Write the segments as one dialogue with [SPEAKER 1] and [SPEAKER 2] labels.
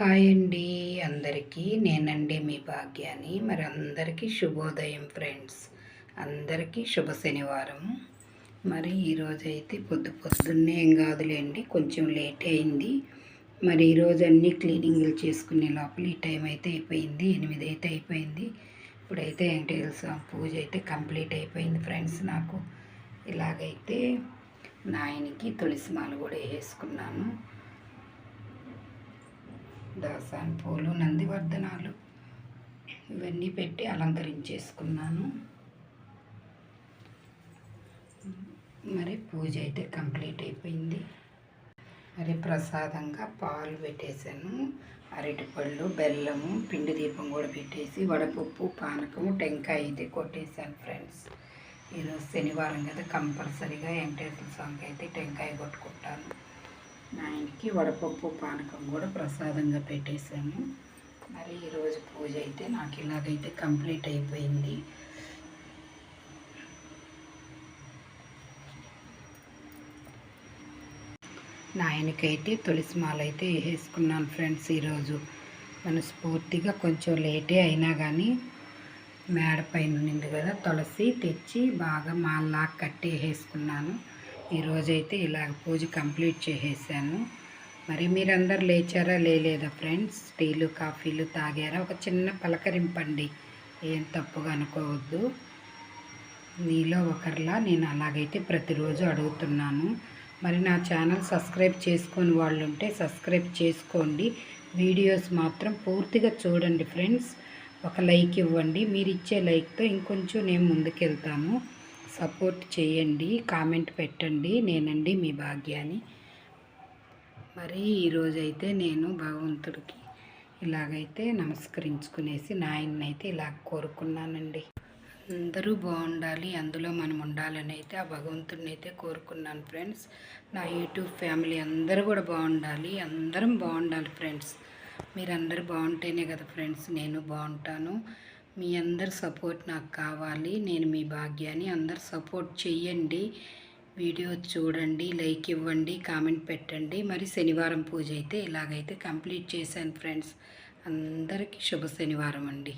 [SPEAKER 1] Hi అండి. అందరికీ నేనండి మీ భాగ్యాన్ని మరి అందరికీ శుభోదయం ఫ్రెండ్స్. అందరికీ శుభ శనివారం. మరి ఈరోజు అయితే పొద్దు పొద్దున్నే ఏం కాదులేండి కొంచెం లేట్ అయింది. మరి ఈరోజు అన్నీ క్లీనింగ్లు చేసుకునే లోపల ఈ టైం అయితే అయిపోయింది ఎనిమిది అయితే అయిపోయింది. ఇప్పుడైతే వెంకటేశ్వర స్వామి పూజ అయితే కంప్లీట్ అయిపోయింది ఫ్రెండ్స్ నాకు. ఇలాగైతే నాయనికి తులసి మాల కూడా వేసుకున్నాను. దాసాన్ పూలు నందివర్ధనాలు ఇవన్నీ పెట్టి అలంకరించేసుకున్నాను. మరి పూజ అయితే కంప్లీట్ అయిపోయింది. మరి ప్రసాదంగా పాలు పెట్టేశాను. అరటిపళ్ళు బెల్లము పిండి దీపం కూడా పెట్టేసి వడపప్పు పానకము టెంకాయ అయితే కొట్టేశాను ఫ్రెండ్స్. ఈరోజు శనివారం కదా కంపల్సరీగా వెంకటేశ్వర స్వామికి అయితే టెంకాయ కొట్టుకుంటాను. ఆయనకి వడపప్పు పానకం కూడా ప్రసాదంగా పెట్టేసాము మరి ఈరోజు పూజ అయితే నాకు ఇలాగైతే కంప్లీట్ అయిపోయింది. నాయనకైతే తులసి మాల అయితే వేసుకున్నాను ఫ్రెండ్స్ ఈరోజు. మనస్ఫూర్తిగా కొంచెం లేటే అయినా కానీ మేడ పైన ఉన్నింది కదా తులసి తెచ్చి బాగా మాల్లా కట్టి వేసుకున్నాను ఈరోజైతే ఇలాగ పూజ కంప్లీట్ చేసేసాను. మరి మీరందరు లేచారా లేలేదా ఫ్రెండ్స్? టీలు కాఫీలు తాగారా? ఒక చిన్న పలకరింపండి. ఏం తప్పుగా అనుకోవద్దు. మీలో ఒకరిలా నేను అలాగైతే ప్రతిరోజు అడుగుతున్నాను. మరి నా ఛానల్ సబ్స్క్రైబ్ చేసుకొని వాళ్ళు ఉంటే సబ్స్క్రైబ్ చేసుకోండి. వీడియోస్ మాత్రం పూర్తిగా చూడండి ఫ్రెండ్స్. ఒక లైక్ ఇవ్వండి. మీరు ఇచ్చే లైక్తో ఇంకొంచెం నేను ముందుకెళ్తాను. సపోర్ట్ చేయండి కామెంట్ పెట్టండి. నేనండి మీ భాగ్యాన్ని మరి ఈరోజైతే నేను భగవంతుడికి ఇలాగైతే నమస్కరించుకునేసి నాయనైతే ఇలా కోరుకున్నానండి. అందరూ బాగుండాలి అందులో మనం ఉండాలని అయితే ఆ భగవంతుడిని అయితే కోరుకున్నాను ఫ్రెండ్స్. నా యూట్యూబ్ ఫ్యామిలీ అందరూ కూడా బాగుండాలి అందరం బాగుండాలి ఫ్రెండ్స్. మీరందరూ బాగుంటేనే కదా ఫ్రెండ్స్ నేను బాగుంటాను. మీ అందరి సపోర్ట్ నాకు కావాలి నేను మీ భాగ్యాన్ని అందరు సపోర్ట్ చెయ్యండి. వీడియో చూడండి లైక్ ఇవ్వండి కామెంట్ పెట్టండి. మరి శనివారం పూజ అయితే ఇలాగైతే కంప్లీట్ చేశాను ఫ్రెండ్స్. అందరికీ శుభ శనివారం అండి.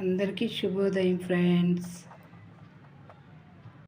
[SPEAKER 1] అందరికీ శుభోదయం ఫ్రెండ్స్